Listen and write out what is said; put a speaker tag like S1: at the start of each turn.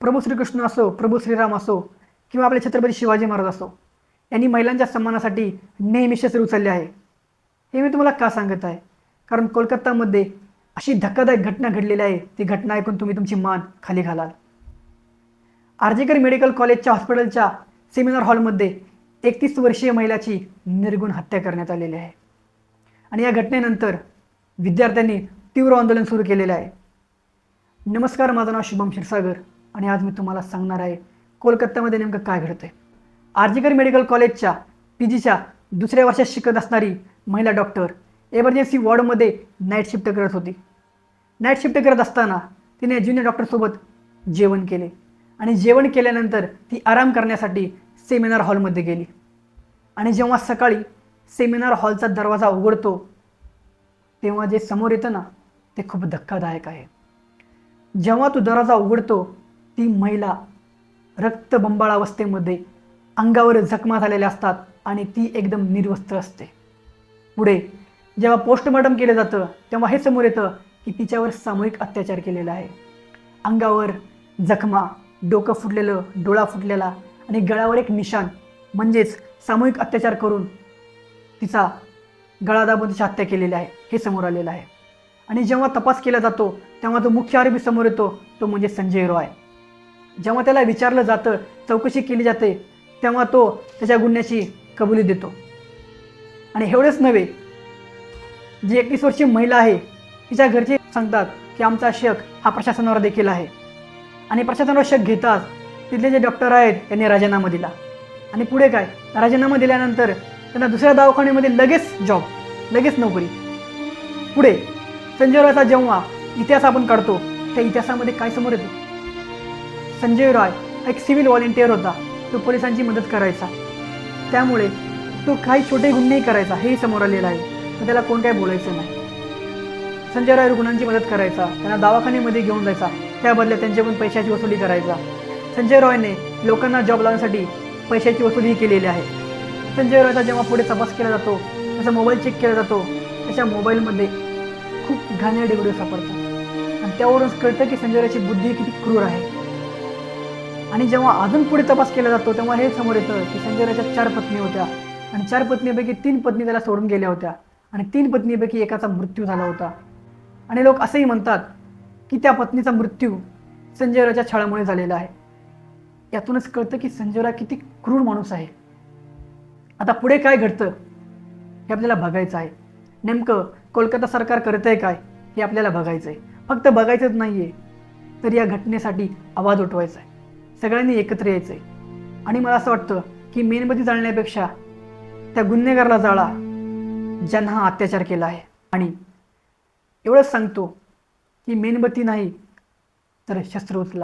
S1: प्रभू श्रीकृष्ण असो प्रभू श्रीराम असो किंवा आपले छत्रपती शिवाजी महाराज असो यांनी महिलांच्या सन्मानासाठी नेहमी शस्त्र उचलले आहे. हे मी तुम्हाला का सांगत आहे? कारण कोलकातामध्ये अशी धक्कादायक घटना घडलेली आहे. ती घटना ऐकून तुम्ही तुमची मान खाली घालाल. आर्जेकर मेडिकल कॉलेजच्या हॉस्पिटलच्या सेमिनार हॉलमध्ये एकतीस वर्षीय महिलाची निर्गुण हत्या करण्यात आलेली आहे. आणि या घटनेनंतर विद्यार्थ्यांनी तीव्र आंदोलन सुरू केलेलं आहे. नमस्कार माझं नाव शुभम क्षीरसागर. आणि आज मी तुम्हाला सांगणार आहे कोलकात्यामध्ये नेमकं काय घडतं आहे आर्जिकर मेडिकल कॉलेजच्या पी जीच्या दुसऱ्या वर्षात शिकत असणारी महिला डॉक्टर एमर्जन्सी वॉर्डमध्ये नाईट शिफ्ट करत होती. नाईट शिफ्ट करत असताना तिने ज्युनियर डॉक्टरसोबत जेवण केले आणि जेवण केल्यानंतर ती आराम करण्यासाठी सेमिनार हॉलमध्ये गेली. आणि जेव्हा सकाळी सेमिनार हॉलचा दरवाजा उघडतो तेव्हा जे समोर येतं ना ते खूप धक्कादायक आहे. जेव्हा तो दरवाजा उघडतो ती महिला रक्तबंबाळ अवस्थेमध्ये अंगावर जखमा झालेल्या असतात आणि ती एकदम निर्वस्त्र असते. पुढे जेव्हा पोस्टमॉर्टम केलं जातं तेव्हा हे समोर येतं की तिच्यावर सामूहिक अत्याचार केलेला आहे. अंगावर जखमा डोकं फुटलेलं डोळा फुटलेला आणि गळावर एक निशाण म्हणजेच सामूहिक अत्याचार करून तिचा गळा दाबून तिची हत्या केलेली आहे हे समोर आलेलं आहे. आणि जेव्हा तपास केला जातो तेव्हा जो मुख्य आरोपी समोर येतो तो म्हणजे संजय रॉय. जेव्हा त्याला विचारलं जातं चौकशी केली जाते तेव्हा तो त्याच्या गुन्ह्याची कबुली देतो. आणि एवढेच नव्हे जी एकवीस वर्षीय महिला आहे तिच्या घरचे सांगतात की आमचा शक हा प्रशासनावर देखील आहे. आणि प्रशासनावर शक घेताच तिथले जे डॉक्टर आहेत त्यांनी राजीनामा दिला. आणि पुढे काय? राजीनामा दिल्यानंतर त्यांना दुसऱ्या दवाखान्यामध्ये लगेच जॉब लगेच नोकरी. पुढे संजय रॉयचा जेव्हा इतिहास आपण काढतो त्या इतिहासामध्ये काय समोर येतो? संजय रॉय एक सिव्हिल व्हॉलेंटिअर होता. तो पोलिसांची मदत करायचा. त्यामुळे तो काही छोटे गुन्हेही करायचा हेही समोर आलेलं आहे. तर त्याला कोण काय बोलायचं नाही. संजय रॉय रुग्णांची मदत करायचा त्यांना दवाखान्यामध्ये घेऊन जायचा त्या बदल्यात त्यांच्याकडून पैशाची वसुली करायचा. संजय रॉयने लोकांना जॉब लावण्यासाठी पैशाची वसुलीही केलेली आहे. संजय रॉयचा जेव्हा पुढे तपास केला जातो त्याचा मोबाईल चेक केला जातो त्याच्या मोबाईलमध्ये खूप घाणेरडे व्हिडिओ सापडतात. आणि त्यावरूनच कळतं की संजय रॉयची बुद्धी किती क्रूर आहे. आणि जेव्हा अजून पुढे तपास केला जातो तेव्हा हे समोर येतं की संजय रायच्या चार पत्नी होत्या. आणि चार पत्नीपैकी तीन पत्नी त्याला सोडून गेल्या होत्या. आणि तीन पत्नीपैकी एकाचा मृत्यू झाला होता. आणि लोक असंही म्हणतात की त्या पत्नीचा मृत्यू संजयराच्या छळामुळे झालेला आहे. यातूनच कळतं की संजयरा किती क्रूर माणूस आहे. आता पुढे काय घडतं हे आपल्याला बघायचं आहे. नेमकं कोलकाता सरकार करत आहे काय हे आपल्याला बघायचं आहे फक्त बघायचंच नाही आहे तर या घटनेसाठी आवाज उठवायचा आहे. सगळ्यांनी एकत्र यायचं आहे आणि मला असं वाटतं की मेणबत्ती जाळण्यापेक्षा त्या गुन्हेगारला जाळा ज्यांना हा अत्याचार केला आहे. आणि एवढंच सांगतो की मेणबत्ती नाही तर शस्त्र उचला.